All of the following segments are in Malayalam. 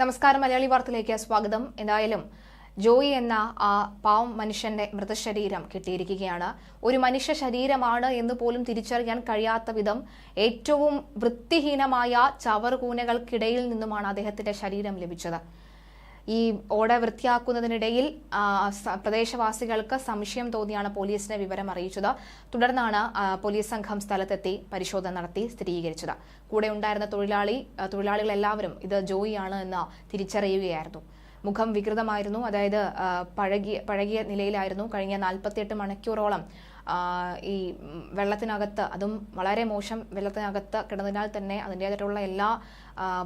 നമസ്കാരം മലയാളി വാർത്തയിലേക്ക് സ്വാഗതം. എന്തായാലും ജോയി എന്ന ആ പാവം മനുഷ്യന്റെ മൃതശരീരം കിട്ടിയിരിക്കുകയാണ്. ഒരു മനുഷ്യ ശരീരമാണ് എന്ന് പോലും തിരിച്ചറിയാൻ കഴിയാത്ത വിധം ഏറ്റവും വൃത്തിഹീനമായ ചവറുകൂനകൾക്കിടയിൽ നിന്നുമാണ് അദ്ദേഹത്തിന്റെ ശരീരം ലഭിച്ചത്. ഈ ഓട വൃത്തിയാക്കുന്നതിനിടയിൽ പ്രദേശവാസികൾക്ക് സംശയം തോന്നിയാണ് പോലീസിനെ വിവരം അറിയിച്ചത്. തുടർന്നാണ് പോലീസ് സംഘം സ്ഥലത്തെത്തി പരിശോധന നടത്തി സ്ഥിരീകരിച്ചത്. കൂടെ ഉണ്ടായിരുന്ന തൊഴിലാളി തൊഴിലാളികൾ എല്ലാവരും ഇത് ജോയിയാണ് എന്ന് തിരിച്ചറിയുകയായിരുന്നു. മുഖം വികൃതമായിരുന്നു. അതായത് പഴകിയ പഴകിയ നിലയിലായിരുന്നു. കഴിഞ്ഞ നാൽപ്പത്തിയെട്ട് മണിക്കൂറോളം ഈ വെള്ളത്തിനകത്ത് അതും വളരെ മോശം വെള്ളത്തിനകത്ത് കിടന്നതിനാൽ തന്നെ അതിന്റേതായിട്ടുള്ള എല്ലാ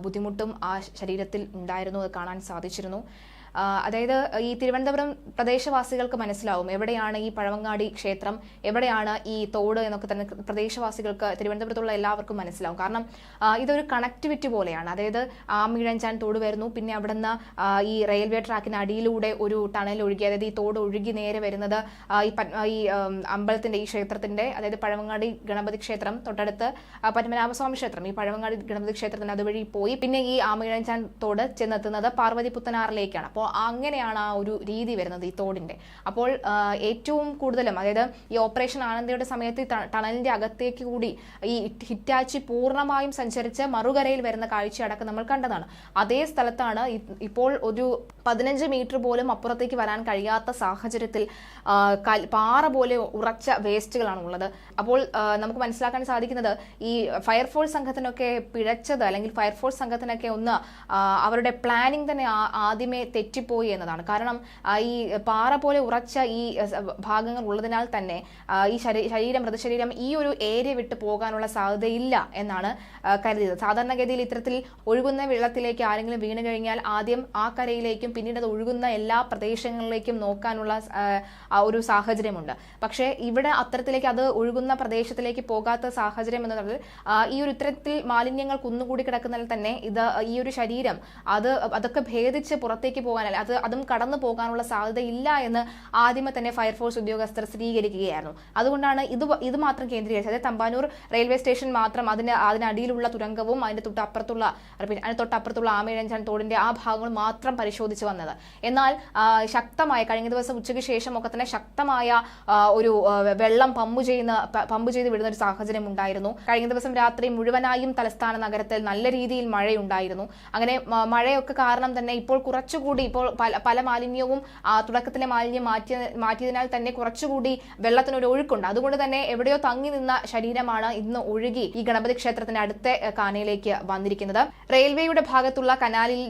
ബുദ്ധിമുട്ടും ആ ശരീരത്തിൽ ഉണ്ടായിരുന്നു. അത് കാണാൻ സാധിച്ചിരുന്നു. അതായത് ഈ തിരുവനന്തപുരം പ്രദേശവാസികൾക്ക് മനസ്സിലാവും എവിടെയാണ് ഈ പഴവങ്ങാടി ക്ഷേത്രം എവിടെയാണ് ഈ തോട് എന്നൊക്കെ തന്നെ പ്രദേശവാസികൾക്ക് തിരുവനന്തപുരത്തുള്ള എല്ലാവർക്കും മനസ്സിലാവും. കാരണം ഇതൊരു കണക്ടിവിറ്റി പോലെയാണ്. അതായത് ആമിഴഞ്ചാൻ തോട് വരുന്നു പിന്നെ അവിടുന്ന് ഈ റെയിൽവേ ട്രാക്കിന് അടിയിലൂടെ ഒരു ടണൽ ഒഴുകി അതായത് ഈ തോട് ഒഴുകി നേരെ വരുന്നത് ഈ ഈ അമ്പലത്തിന്റെ ഈ ക്ഷേത്രത്തിന്റെ അതായത് പഴവങ്ങാടി ഗണപതി ക്ഷേത്രം തൊട്ടടുത്ത് പത്മനാഭസ്വാമി ക്ഷേത്രം. ഈ പഴവങ്ങാടി ഗണപതി ക്ഷേത്രത്തിന് അതുവഴി പോയി. പിന്നെ ഈ ആമിഴഞ്ചാൻ തോട് ചെന്നെത്തുന്നത് പാർവതി പുത്തനാറിലേക്കാണ് അപ്പോൾ അങ്ങനെയാണ് ആ ഒരു രീതി വരുന്നത് ഈ തോടിന്റെ. അപ്പോൾ ഏറ്റവും കൂടുതലും അതായത് ഈ ഓപ്പറേഷൻ ആനന്ദയുടെ സമയത്ത് ടണലിന്റെ അകത്തേക്ക് കൂടി ഈ ഹിറ്റാച്ചി പൂർണമായും സഞ്ചരിച്ച് മറുകരയിൽ വരുന്ന കാഴ്ചയടക്കം നമ്മൾ കണ്ടതാണ്. അതേ സ്ഥലത്താണ് ഇപ്പോൾ ഒരു പതിനഞ്ച് മീറ്റർ പോലും അപ്പുറത്തേക്ക് വരാൻ കഴിയാത്ത സാഹചര്യത്തിൽ പാറ പോലെ ഉറച്ച വേസ്റ്റുകളാണ് ഉള്ളത് അപ്പോൾ നമുക്ക് മനസ്സിലാക്കാൻ സാധിക്കുന്നത് ഈ ഫയർഫോഴ്സ് സംഘത്തിനൊക്കെ പിഴച്ചത് അല്ലെങ്കിൽ ഫയർഫോഴ്സ് സംഘത്തിനൊക്കെ ഒന്ന് അവരുടെ പ്ലാനിങ് തന്നെ ആദ്യമേ ആദ്യമേ തെറ്റിപ്പോയി എന്നതാണ്. കാരണം ഈ പാറ പോലെ ഉറച്ച ഈ ഭാഗങ്ങൾ ഉള്ളതിനാൽ തന്നെ ഈ ശരീ- ശരീരം മൃതശരീരം ഈ ഒരു ഏരിയ വിട്ട് പോകാനുള്ള സാധ്യതയില്ല എന്നാണ് കരുതിയത്. സാധാരണഗതിയിൽ ഇത്തരത്തിൽ ഒഴുകുന്ന വെള്ളത്തിലേക്ക് ആരെങ്കിലും വീണു കഴിഞ്ഞാൽ ആദ്യം ആ കരയിലേക്കും പിന്നീട് അത് ഒഴുകുന്ന എല്ലാ പ്രദേശങ്ങളിലേക്കും നോക്കാനുള്ള ഒരു സാഹചര്യമുണ്ട്. പക്ഷേ ഇവിടെ അത്തരത്തിലേക്ക് അത് ഒഴുകുന്ന പ്രദേശത്തിലേക്ക് പോകാത്ത സാഹചര്യം എന്ന് പറഞ്ഞാൽ ഈ ഒരു ഇത്തരത്തിൽ മാലിന്യങ്ങൾ കുന്നുകൂടി കിടക്കുന്നതിൽ തന്നെ ഇത് ഈ ഒരു ശരീരം അത് അതൊക്കെ ഭേദിച്ച് പുറത്തേക്ക് പോകാൻ അല്ല, അത് അതും കടന്നു പോകാനുള്ള സാധ്യത ഇല്ല എന്ന് ആദ്യമേ തന്നെ ഫയർഫോഴ്സ് ഉദ്യോഗസ്ഥർ സ്ഥിരീകരിക്കുകയായിരുന്നു. അതുകൊണ്ടാണ് ഇത് ഇത് മാത്രം കേന്ദ്രീകരിച്ചത്. തമ്പാനൂർ റെയിൽവേ സ്റ്റേഷൻ മാത്രം അതിന് അതിനടിയിലുള്ള തുരങ്കവും അതിന്റെ തൊട്ടപ്പുറത്തുള്ള അതിന് തൊട്ടപ്പുറത്തുള്ള ആമേഴഞ്ചൻ തോടിന്റെ ആ ഭാഗങ്ങൾ മാത്രം പരിശോധിച്ച് വന്നത്. എന്നാൽ ശക്തമായ കഴിഞ്ഞ ദിവസം ഉച്ചയ്ക്ക് ശേഷം ഒക്കെ തന്നെ ശക്തമായ ഒരു വെള്ളം പമ്പ് ചെയ്യുന്ന പമ്പ് ചെയ്ത് വിടുന്ന ഒരു സാഹചര്യം ഉണ്ടായിരുന്നു. കഴിഞ്ഞ ദിവസം രാത്രി മുഴുവനായും തലസ്ഥാന നഗരത്തിൽ നല്ല രീതിയിൽ മഴയുണ്ടായിരുന്നു. അങ്ങനെ മഴയൊക്കെ കാരണം തന്നെ ഇപ്പോൾ കുറച്ചുകൂടി ഇപ്പോൾ പല മാലിന്യവും തുടക്കത്തിലെ മാലിന്യം മാറ്റിയ മാറ്റിയതിനാൽ തന്നെ കുറച്ചുകൂടി വെള്ളത്തിനൊരു ഒഴുക്കുണ്ട്. അതുകൊണ്ട് തന്നെ എവിടെയോ തങ്ങി നിന്ന ശരീരമാണ് ഇന്ന് ഒഴുകി ഈ ഗണപതി ക്ഷേത്രത്തിന്റെ അടുത്ത കാനയിലേക്ക് വന്നിരിക്കുന്നത്. റെയിൽവേയുടെ ഭാഗത്തുള്ള കനാലിൽ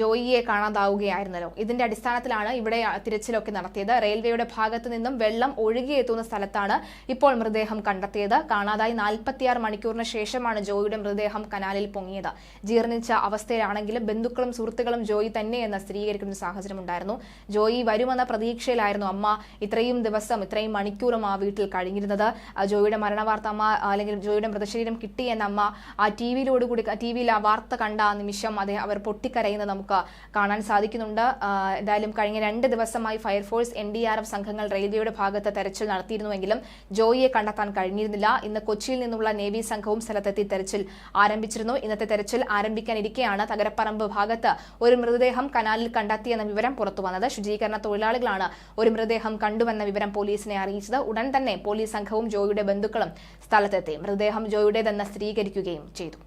ജോയിയെ കാണാതാവുകയായിരുന്നല്ലോ. ഇതിന്റെ അടിസ്ഥാനത്തിലാണ് ഇവിടെ തിരച്ചിലൊക്കെ നടത്തിയത്. റെയിൽവേയുടെ ഭാഗത്തു നിന്നും വെള്ളം ഒഴുകിയെത്തുന്ന സ്ഥലത്താണ് ഇപ്പോൾ മൃതദേഹം കണ്ടെത്തിയത്. കാണാതായി നാൽപ്പത്തിയാറ് മണിക്കൂറിന് ശേഷമാണ് ജോയിയുടെ മൃതദേഹം കനാലിൽ പൊങ്ങിയത്. ജീർണിച്ച അവസ്ഥയിലാണെങ്കിലും ബന്ധുക്കളും സുഹൃത്തുക്കളും ജോയി തന്നെയെന്ന് സ്ഥിരീകരിക്കുന്ന ഒരു സാഹചര്യം ഉണ്ടായിരുന്നു ജോയി വരുമെന്ന പ്രതീക്ഷയിലായിരുന്നു അമ്മ ഇത്രയും ദിവസം ഇത്രയും മണിക്കൂറും ആ വീട്ടിൽ കഴിഞ്ഞിരുന്നത്. ജോയിയുടെ മരണവാർത്ത അമ്മ അല്ലെങ്കിൽ ജോയിയുടെ മൃതശരീരം കിട്ടിയെന്ന അമ്മ ആ ടി വിയിലോടുകൂടി ടി വിയിൽ ആ വാർത്ത കണ്ട ആ നിമിഷം അദ്ദേഹം അവർ പൊട്ടിക്കരയുന്നത് നമുക്ക് കാണാൻ സാധിക്കുന്നുണ്ട്. എന്തായാലും കഴിഞ്ഞ രണ്ട് ദിവസമായി fire force N D R F സംഘങ്ങൾ റെയിൽവേയുടെ ഭാഗത്ത് തെരച്ചിൽ നടത്തിയിരുന്നുവെങ്കിലും ജോയിയെ കണ്ടെത്താൻ കഴിഞ്ഞിരുന്നില്ല. ഇന്ന് കൊച്ചിയിൽ നിന്നുള്ള നേവി സംഘവും സ്ഥലത്തെത്തി തെരച്ചിൽ ആരംഭിച്ചിരുന്നു. ഇന്നത്തെ തെരച്ചിൽ ആരംഭിക്കാനിരിക്കെയാണ്. തകരപ്പറമ്പ് ഭാഗത്ത് ഒരു മൃതദേഹം കനാലിൽ കണ്ടെത്തിയെന്ന വിവരം പുറത്തു വന്നത്. ശുചീകരണ തൊഴിലാളികളാണ് ഒരു മൃതദേഹം കണ്ടുവെന്ന വിവരം പോലീസിനെ അറിയിച്ചത്. ഉടൻ തന്നെ പോലീസ് സംഘവും ജോയിയുടെ ബന്ധുക്കളും സ്ഥലത്തെത്തി. മൃതദേഹം ജോയിയുടേതെന്ന് സ്ഥിരീകരിക്കുകയും ചെയ്തു.